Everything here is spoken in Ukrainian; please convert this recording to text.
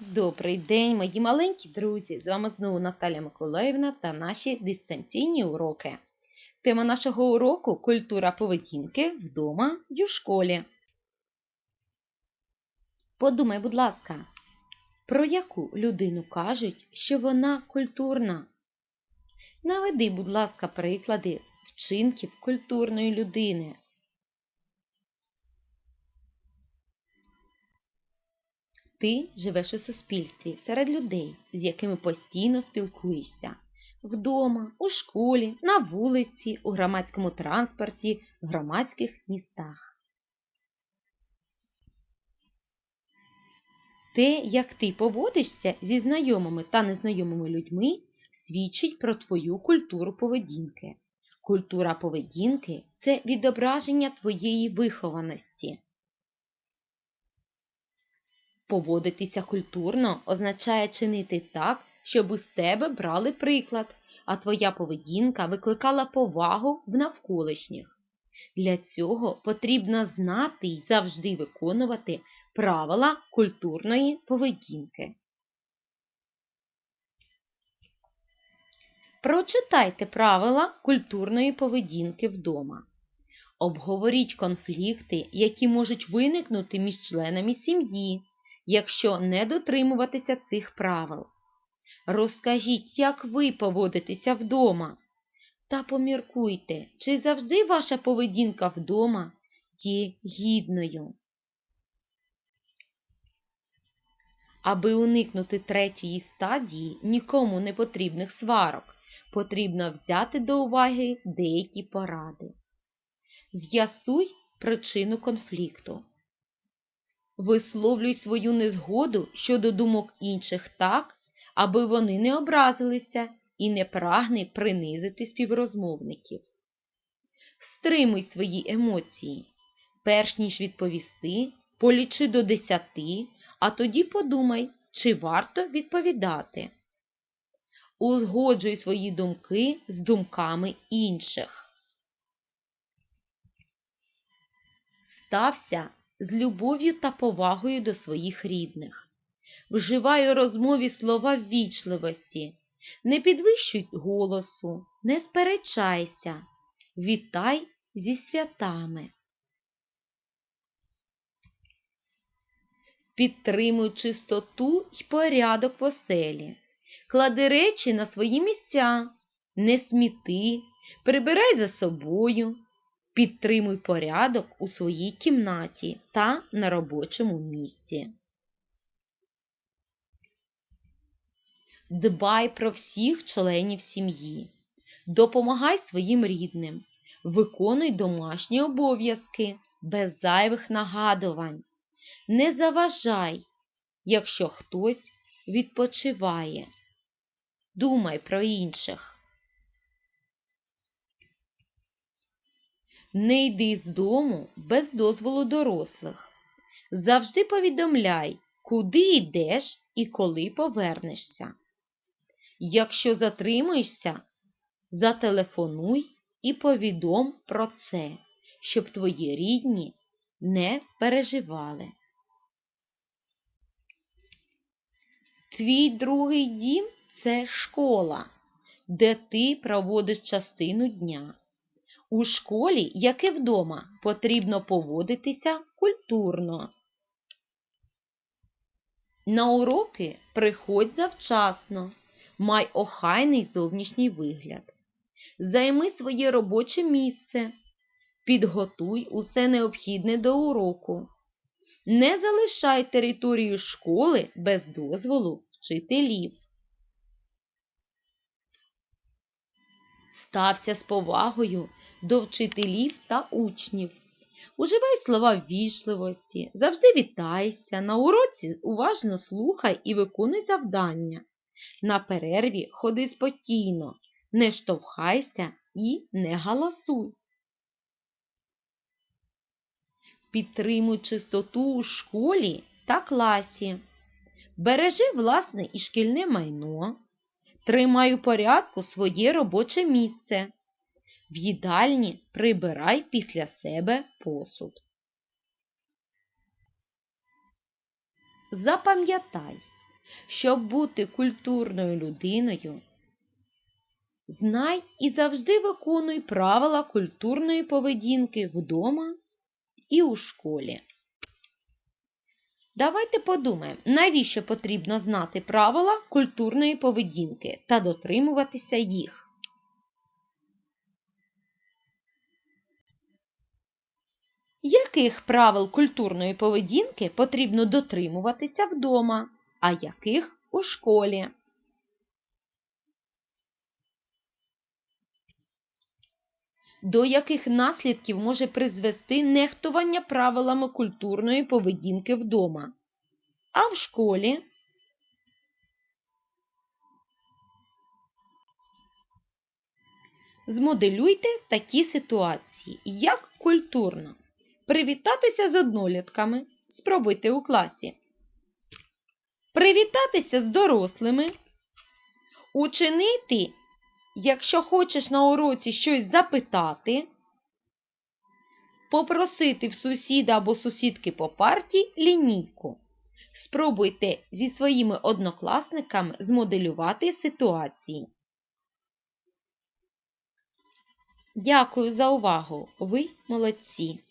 Добрий день, мої маленькі друзі! З вами знову Наталя Миколаївна та наші дистанційні уроки. Тема нашого уроку культура поведінки вдома й у школі. Подумай, будь ласка, про яку людину кажуть, що вона культурна? Наведи, будь ласка, приклади вчинків культурної людини. Ти живеш у суспільстві серед людей, з якими постійно спілкуєшся. Вдома, у школі, на вулиці, у громадському транспорті, в громадських містах. Те, як ти поводишся зі знайомими та незнайомими людьми, свідчить про твою культуру поведінки. Культура поведінки це відображення твоєї вихованості. Поводитися культурно означає чинити так, щоб із тебе брали приклад, а твоя поведінка викликала повагу в навколишніх. Для цього потрібно знати й завжди виконувати правила культурної поведінки. Прочитайте правила культурної поведінки вдома. Обговоріть конфлікти, які можуть виникнути між членами сім'ї якщо не дотримуватися цих правил. Розкажіть, як ви поводитеся вдома. Та поміркуйте, чи завжди ваша поведінка вдома є гідною. Аби уникнути третьої стадії нікому не потрібних сварок, потрібно взяти до уваги деякі поради. З'ясуй причину конфлікту. Висловлюй свою незгоду щодо думок інших так, аби вони не образилися і не прагни принизити співрозмовників. Стримуй свої емоції. Перш ніж відповісти, полічи до десяти, а тоді подумай, чи варто відповідати. Узгоджуй свої думки з думками інших. Стався з любов'ю та повагою до своїх рідних. Вживай у розмові слова ввічливості, не підвищуй голосу, не сперечайся, вітай зі святами. Підтримуй чистоту й порядок в оселі. Клади речі на свої місця, не сміти, прибирай за собою, Підтримуй порядок у своїй кімнаті та на робочому місці. Дбай про всіх членів сім'ї. Допомагай своїм рідним. Виконуй домашні обов'язки без зайвих нагадувань. Не заважай, якщо хтось відпочиває. Думай про інших. Не йди з дому без дозволу дорослих. Завжди повідомляй, куди йдеш і коли повернешся. Якщо затримуєшся, зателефонуй і повідом про це, щоб твої рідні не переживали. Твій другий дім це школа, де ти проводиш частину дня. У школі, як і вдома, потрібно поводитися культурно. На уроки приходь завчасно, май охайний зовнішній вигляд. Займи своє робоче місце, підготуй усе необхідне до уроку. Не залишай територію школи без дозволу вчителів. Стався з повагою до вчителів та учнів. Уживай слова ввічливості, завжди вітайся, на уроці уважно слухай і виконуй завдання. На перерві ходи спокійно, не штовхайся і не галасуй. Підтримуй чистоту у школі та класі. Бережи власне і шкільне майно. Тримай у порядку своє робоче місце. В їдальні прибирай після себе посуд. Запам'ятай, Щоб бути культурною людиною, знай і завжди виконуй правила культурної поведінки вдома і у школі. Давайте подумаємо, навіщо потрібно знати правила культурної поведінки та дотримуватися їх. Яких правил культурної поведінки потрібно дотримуватися вдома, а яких у школі? До яких наслідків може призвести нехтування правилами культурної поведінки вдома, а в школі? Змоделюйте такі ситуації, як культурно. Привітатися з однолітками. Спробуйте у класі. Привітатися з дорослими. Учинити, якщо хочеш на уроці щось запитати. Попросити в сусіда або сусідки по парті лінійку. Спробуйте зі своїми однокласниками змоделювати ситуації. Дякую за увагу! Ви молодці!